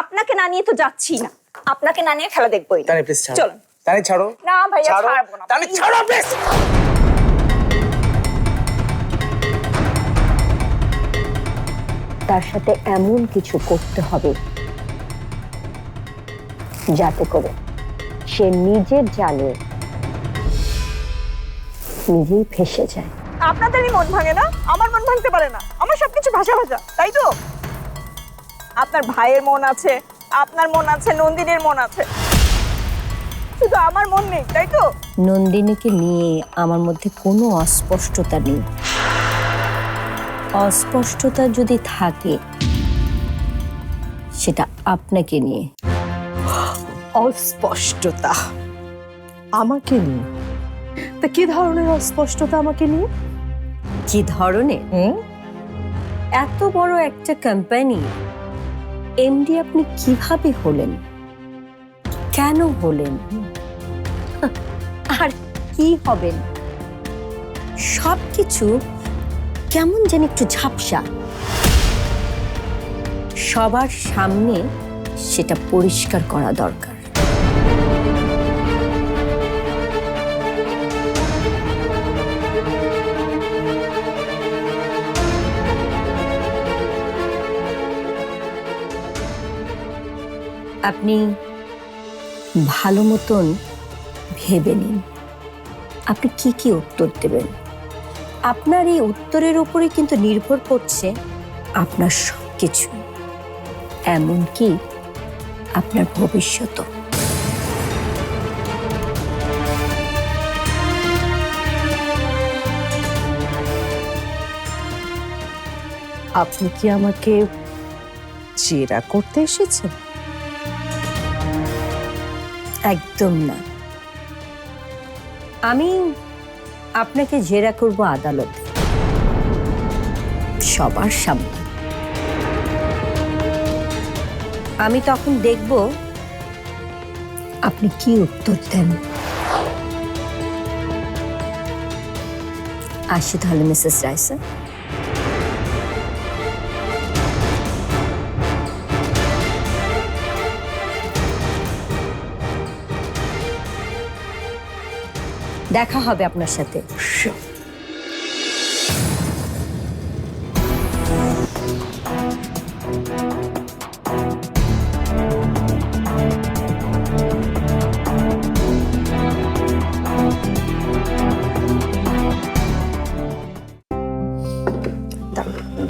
আপনাকে না নিয়ে তো যাচ্ছি না। আপনাকে না নিয়ে খেলা দেখবোই। না তানি প্লিজ ছাড়ো। চলুন তানি ছাড়ো। না ভাইয়া ছাড়ো। ছাড়বো না। তানি ছাড়ো প্লিজ তার সাথে এমন কিছু করতে হবে যাতে করে সে নিজের জালে নিজেই ফেসে যায়। আপনাদেরই মন ভাঙে না আমার মন ভাঙতে পারে না। আমার সবকিছু ভাষা ভাষা তাই তো? আপনার ভাইয়ের মন আছে আপনার মন আছে নন্দিনীর মন আছে। শুধু আমার মন নেই তাই তো? নন্দিনীকে নিয়ে আমার মধ্যে কোনো অস্পষ্টতা নেই। অস্পষ্টতা যদি থাকে সেটা আপনাকে নিয়ে। অস্পষ্টতা। আমাকে নিয়ে? তা কি ধরনের অস্পষ্টতা আমাকে নিয়ে? কি ধরনের? এত বড় একটা কোম্পানি এমডি আপনি কীভাবে হলেন? কেন হলেন? আর কি হবেন? সবকিছু কেমন যেন একটু ঝাপসা। সবার সামনে সেটা পরিষ্কার করা দরকার। আপনি ভালো মতন ভেবে নিন। আপনি কি কি উত্তর দেবেন? আপনার এই উত্তরের উপরে কিন্তু নির্ভর করছে আপনার সব কিছু এমনকি আপনার ভবিষ্যৎ আপনি কি আমাকে জেরা করতে এসেছেন? একদম না। আমি আপনাকে জেরা করব আদালতে। সবার সামনে। আমি তখন দেখব আপনি কি উত্তর দেন। আসি তাহলে, মিসেস রায় দেখা হবে আপনার সাথে।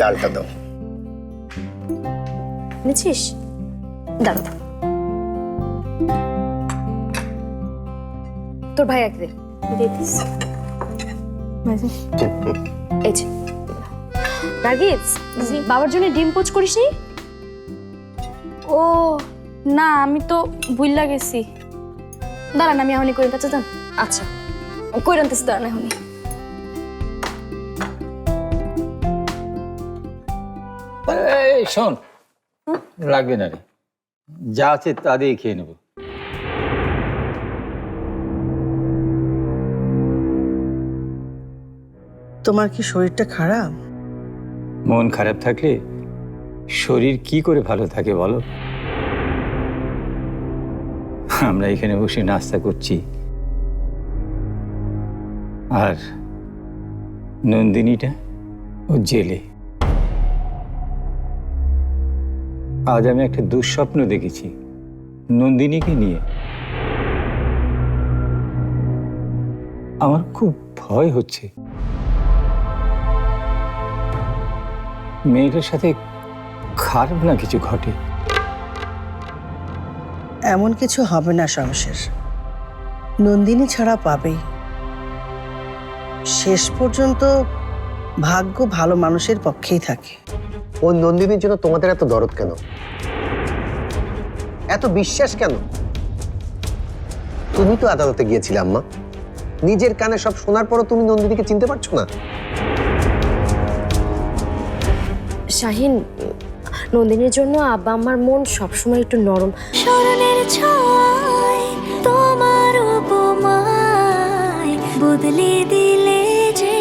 ডালটা দাও। নিচ্ছিস দাঁড়া। তোর ভাই এক দে দিতিস এই যে। নার্গিস বাবার জন্য ডিম পোচ করিস নি ও না আমি তো ভুললা গেছি। দাঁড়ান আমি এখনই করি আচ্ছা যান আচ্ছা কই রানতেছি দাঁড়ান এখনই। শোন। লাগবে না রে। যা আছে তা দিয়ে খেয়ে নেব। তোমার কি শরীরটা খারাপ? মন খারাপ থাকলে শরীর কি করে ভালো থাকে বলো? আমরা এখানে বসে নাস্তা করছি। আর নন্দিনীটা ও জেলে। আজ আমি একটা দুঃস্বপ্ন দেখেছি নন্দিনীকে নিয়ে। আমার খুব ভয় হচ্ছে। মেয়েটার সাথে খারাপ না কিছু ঘটে? এমন কিছু হবে না শমশের। নন্দিনী ছাড়া পাবেই। শেষ পর্যন্ত ভাগ্য ভালো মানুষের পক্ষেই থাকে। ও নন্দিনীর জন্য তোমাদের এত দরদ কেন? এত বিশ্বাস কেন? তুমি তো আদালতে গিয়েছিলে আম্মা। নিজের কানে সব শোনার পরও তুমি নন্দিনীকে চিনতে পারছ না? শাহিন নন্দিনীর জন্য আব্বা আমার মন সবসময় একটু নরম। স্মরণের ছয় তোমার উপমায় বদলে দিলে যে।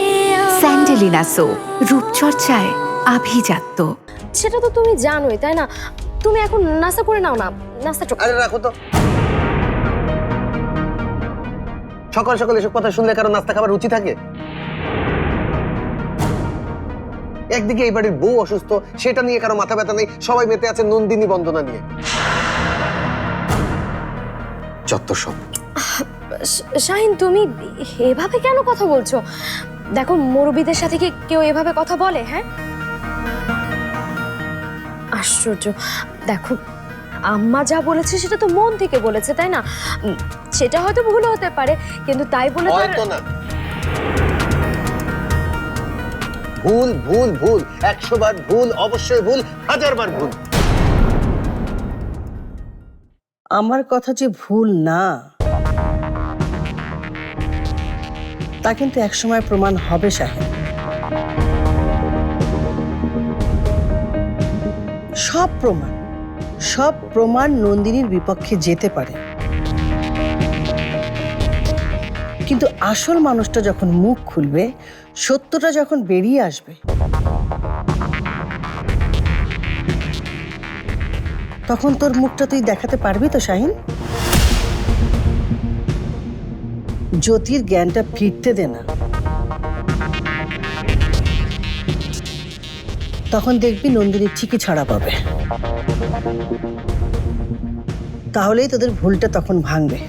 স্যান্ডেলিনা সো রূপচর্চায় আভিজাত্য। সেটা তো তুমি জানোই তাই না? তুমি এখন নাস্তা করে নাও না নাস্তাটা আরে রাখো তো। সকাল সকাল এসব কথা শুনলে কারও নাস্তা খাবার রুচি থাকে? একদিকে এই বাড়ির বউ অসুস্থ সেটা নিয়ে কারও মাথা ব্যথা নেই সবাই মেতে আছে নন্দিনী বন্দনা নিয়ে। যত সব। শাহিন তুমি এভাবে কেন কথা বলছো? দেখো মুরব্বীদের সাথে কি কেউ এভাবে কথা বলে হ্যাঁ? আশ্চর্য। দেখো আম্মা যা বলেছে সেটা তো মন থেকে বলেছে তাই না? সেটা হয়তো ভুল হতে পারে কিন্তু তাই বলে হয়তো না। ভুল ভুল ভুল। একশো বার ভুল, অবশ্যই ভুল হাজার বার ভুল। আমার কথা যে ভুল না, তা কিন্তু একসময় প্রমাণ হবে সাহেব সব প্রমাণ সব প্রমাণ নন্দিনীর বিপক্ষে যেতে পারে। কিন্তু আসল মানুষটা যখন মুখ খুলবে, সত্যটা যখন বেরিয়ে আসবে, তখন তোর মুখটা তুই দেখাতে পারবি তো, শাহিন? জ্যোতির জ্ঞানটা ফিরতে দে না। তখন দেখবি নন্দিনী ঠিকই ছাড়া পাবে। তাহলেই তোদের ভুলটা তখন ভাঙবে।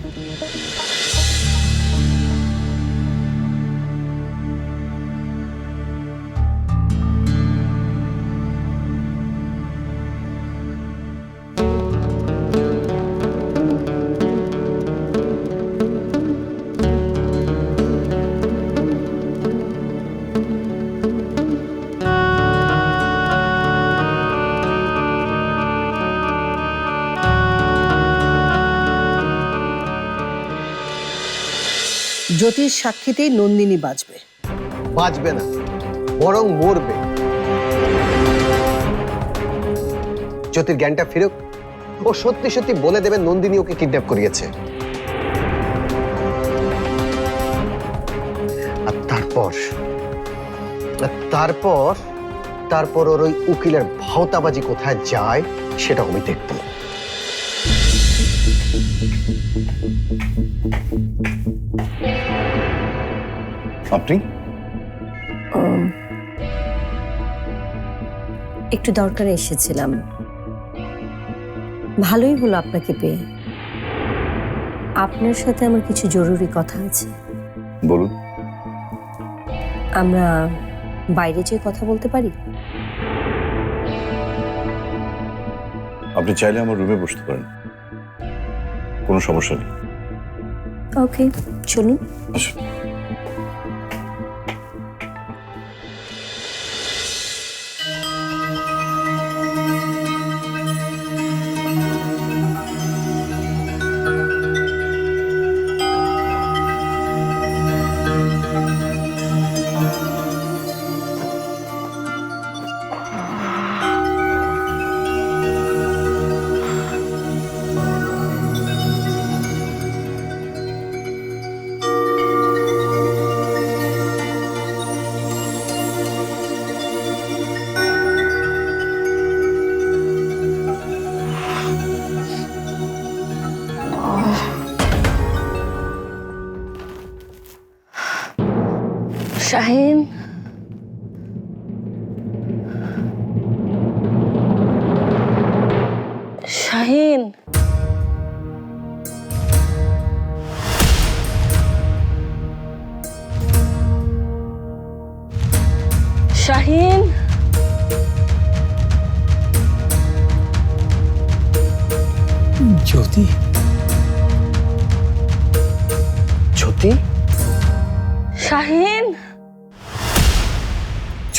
জ্যোতির সাক্ষীতেই নন্দিনী বাঁচবে বাঁচবে না, বরং মরবে। জ্যোতির জ্ঞানটা ফিরুক, ও সত্যি সত্যি বলে দেবে নন্দিনী ওকে কিডন্যাপ করিয়েছে। আর তারপর তারপর তারপর ওর ওই উকিলের ভাওতাবাজি কোথায় যায় সেটা আমি দেখব। আপনি? একটু দরকারে এসেছিলাম। ভালোই হলো আপনাকে পেয়ে। আপনার সাথে আমার কিছু জরুরি কথা আছে। বলুন। আমরা বাইরে যেয়ে কথা বলতে পারি? আপনি চাইলে আমার রুমে বসতে পারেন। কোনো সমস্যা নেই। ওকে চলুন। আসুন।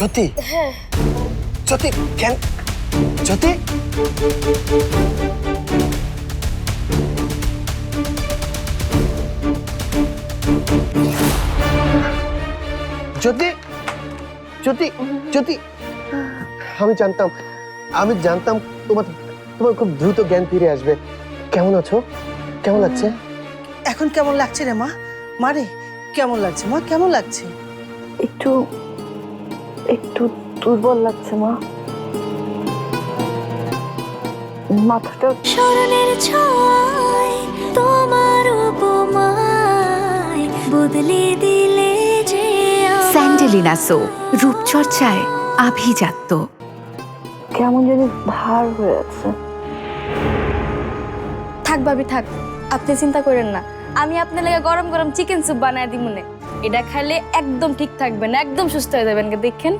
জ্যোতি জ্যোতি কেন জ্যোতি জ্যোতি জ্যোতি জ্যোতি আমি জানতাম আমি জানতাম তোমার তোমার খুব দ্রুত জ্ঞান ফিরে আসবে। কেমন আছো? কেমন লাগছে? এখন কেমন লাগছে রে মা? মারে কেমন লাগছে মা? কেমন লাগছে? একটু একটু দুর্বল লাগছে মা। মাথাটা স্মরণের ছয় তোমার উপমায় বদলে দিলে যে। স্যান্ডেলিনা সো রূপচর্চায় আভিজাত্য। কেমন জানি ভার হয়ে আছে। থাক ভাবি থাক। আপনি চিন্তা করেন না। আমি আপনার লাগে গরম গরম চিকেন স্যুপ বানায় দিব মনে এটা খাইলে একদম ঠিক থাকবেন একদম সুস্থ হয়ে যাবেন দেখেন।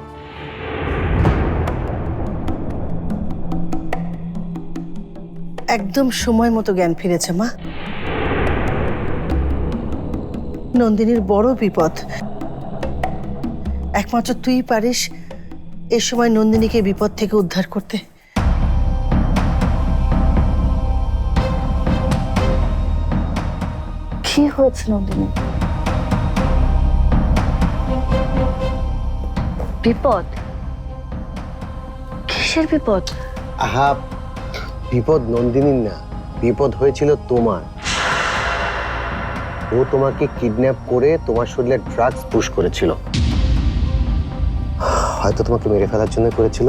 একদম সময় মতো জ্ঞান ফিরেছে মা। নন্দিনীর বড় বিপদ। একমাত্র তুই পারিস এ সময় নন্দিনীকে বিপদ থেকে উদ্ধার করতে। কি হয়েছে নন্দিনী? বিপদ? কিসের বিপদ? আহা বিপদ নন্দিনীর না বিপদ হয়েছিল তোমার। ও তোমাকে কিডন্যাপ করে তোমার শরীরে ড্রাগস পুশ করেছিল। হয়তো তোমাকে মেরে ফেলার জন্য করেছিল।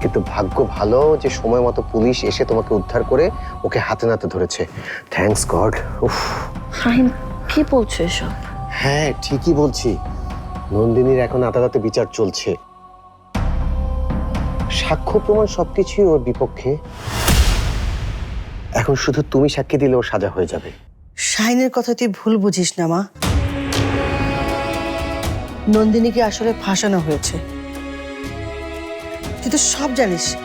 কিন্তু ভাগ্য ভালো যে সময় মতো পুলিশ এসে তোমাকে উদ্ধার করে ওকে হাতে নাতে ধরেছে। থ্যাঙ্কস গড উফ। শাহিন কি বলছো এসব? হ্যাঁ ঠিকই বলছি। নন্দিনীর এখন আদালতে বিচার চলছে। সাক্ষ্য প্রমাণ সবকিছুই ওর বিপক্ষে। এখন শুধু তুমি সাক্ষী দিলে ওর সাজা হয়ে যাবে। শাহিনের কথা তুই ভুল বুঝিস না, মা। নন্দিনীকে আসলে ফাঁসানো হয়েছে। তুই তো সব জানিস।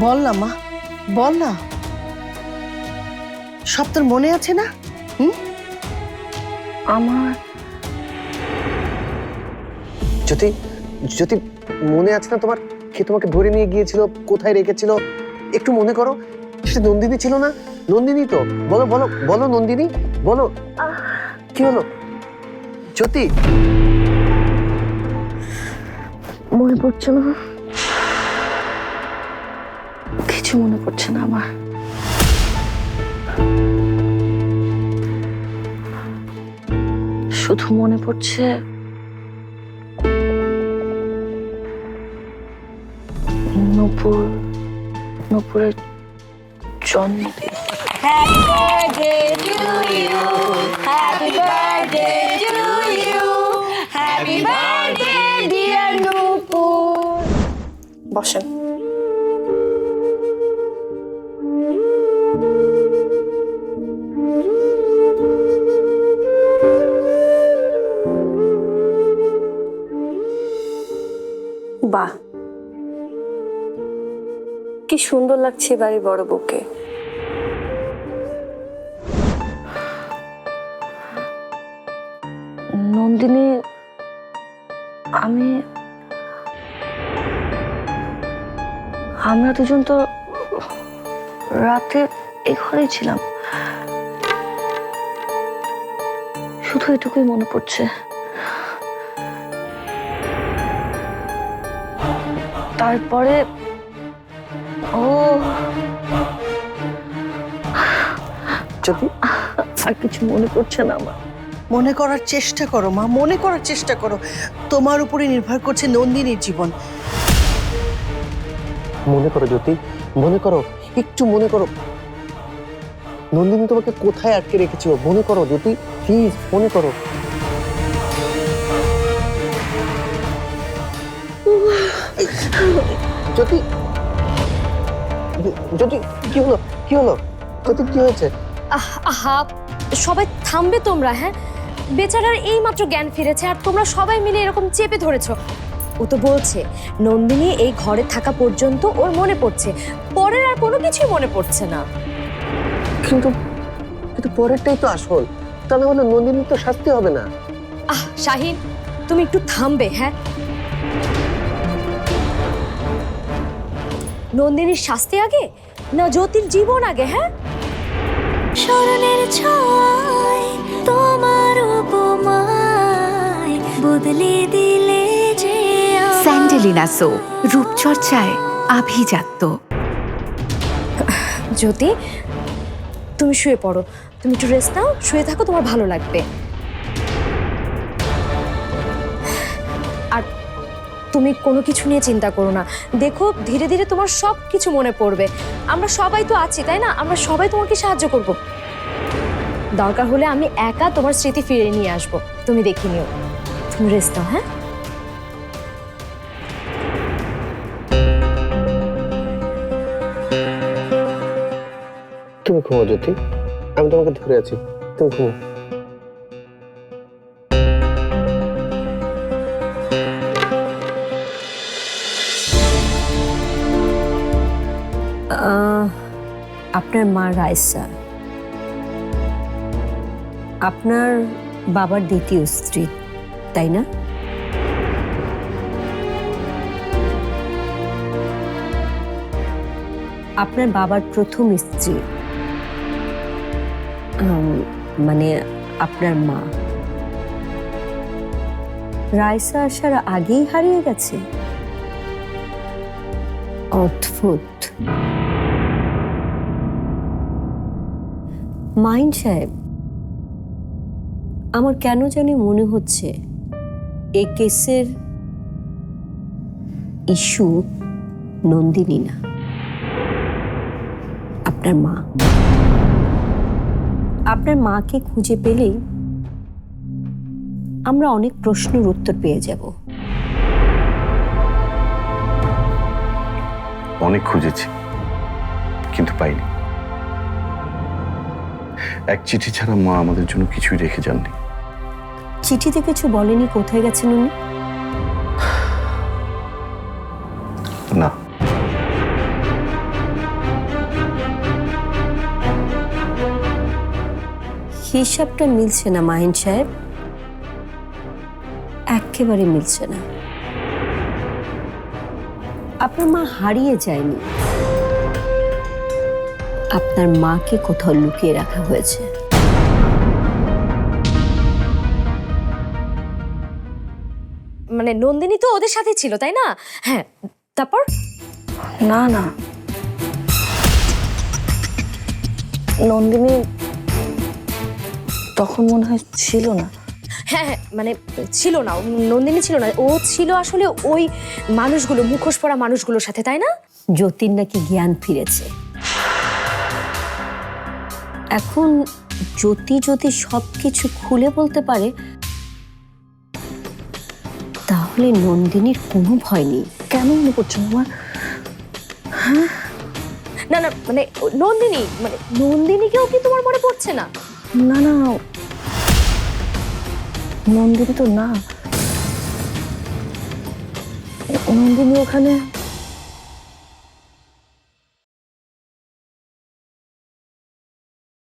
বল না, মা। বল না। সব তোর মনে আছে না? আমার যদি যদি মনে আছে না তোমার কে তোমাকে ধরে নিয়ে গিয়েছিল কোথায় রেখেছিল? একটু মনে করো সে নন্দিনী ছিল না? নন্দিনী তো? বলো বলো বলো নন্দিনী বলো। কি হলো? জ্যোতি! মনে পড়ছে না। কিছু মনে পড়ছে না আমার। শুধু মনে পড়ছে নপুর নপুরের জন্মদিন। বসেন। বাহ। কি সুন্দর লাগছে বাড়ির বড় বউকে। নন্দিনী, আমি আমরা দুজন তো রাতে এই ঘরেই ছিলাম। শুধু এটুকুই মনে পড়ছে। তারপরে ও যদি আর কিছু মনে করছে না আমার মনে করার চেষ্টা করো মা মনে করার চেষ্টা করো। তোমার উপরে নির্ভর করছে নন্দিনীর জীবন। মনে করো জ্যোতি মনে করো একটু মনে করো। নন্দিনী তোমাকে কোথায় আটকে রেখেছিল? মনে করো জ্যোতি প্লিজ মনে করো। জ্যোতি। জ্যোতি কি হলো? কি হলো? জ্যোতি কি হয়েছে? আহা সবাই থামবে তোমরা হ্যাঁ? বেচারার এই মাত্র জ্ঞান ফিরেছে আর তোমরা সবাই মিলে এরকম চেপে ধরেছো। ও তো বলছে নন্দিনী এই ঘরে থাকা পর্যন্ত ওর মনে পড়ছে পরের আর কোনো কিছুই মনে পড়ছে না। কিন্তু কিন্তু পরেরটাই তো আসল তা না হলে নন্দিনী তো শাস্তি হবে না। আহ শাহিন তুমি একটু থামবে হ্যাঁ? নন্দিনীর শাস্তি আগে? না জ্যোতির জীবন আগে হ্যাঁ? স্মরণের ছয় তোমার উপমায় বদলে দিলে যে স্যান্ডেলিনা সো রূপচর্চায় আভিজাত্য। জ্যোতি তুমি শুয়ে পড়ো। তুমি একটু রেস্ট নাও শুয়ে থাকো তোমার ভালো লাগবে। তুমি কোনো কিছু নিয়ে চিন্তা করো না। দেখো, ধীরে ধীরে তোমার সব কিছু মনে পড়বে। আমরা সবাই তো আছি, তাই না? আমরা সবাই তোমাকে সাহায্য করব। দরকার হলে আমি একা তোমার স্মৃতি ফিরিয়ে নিয়ে আসব। তুমি দেখে নিও। তুমি রেস্ট নাও হ্যাঁ? তুমি ঘুমো, জ্যোতি। আমি তোমাকে ধরে আছি। তুমি ঘুমো। আপনার মা রায়সা আপনার বাবার দ্বিতীয় স্ত্রী, তাই না? আপনার বাবার প্রথম স্ত্রী মানে আপনার মা। রায়সা আসার আগেই হারিয়ে গেছে। অদ্ভুত। মাইন সাহেব, আমার কেন জানি মনে হচ্ছে এ কেসের ইস্যু নন্দিনী না, আপনার মা। আপনার মাকে খুঁজে পেলেই আমরা অনেক প্রশ্নের উত্তর পেয়ে যাব। অনেক খুঁজেছি, কিন্তু পাইনি। এক চিঠি ছাড়া মা আমাদের জন্য কিছুই রেখে যাননি। চিঠিতে কিছু বলেনি কোথায় গেছেন উনি? না। হিসাবটা মিলছে না মাহিন সাহেব। একেবারে মিলছে না। আপনার মা হারিয়ে যায়নি। আপনার মাকে কোথাও লুকিয়ে রাখা হয়েছে। মানে নন্দিনী তো ওদের সাথে ছিল তাই না? হ্যাঁ তারপর? না না। নন্দিনী তখন মনে হয় ছিল না। হ্যাঁ হ্যাঁ মানে ছিল না নন্দিনী ছিল না ও ছিল আসলে ওই মানুষগুলো মুখোশ পরা মানুষগুলোর সাথে তাই না? জ্যোতির নাকি জ্ঞান ফিরেছে। এখন জ্যোতি যদি সব কিছু খুলে বলতে পারে তাহলে নন্দিনীর কোনো ভয় নেই। কেন মনে করছ আমার? না না মানে নন্দিনী মানে নন্দিনীকেও কি তোমার মনে পড়ছে না? না না। নন্দিনী তো না। নন্দিনী ওখানে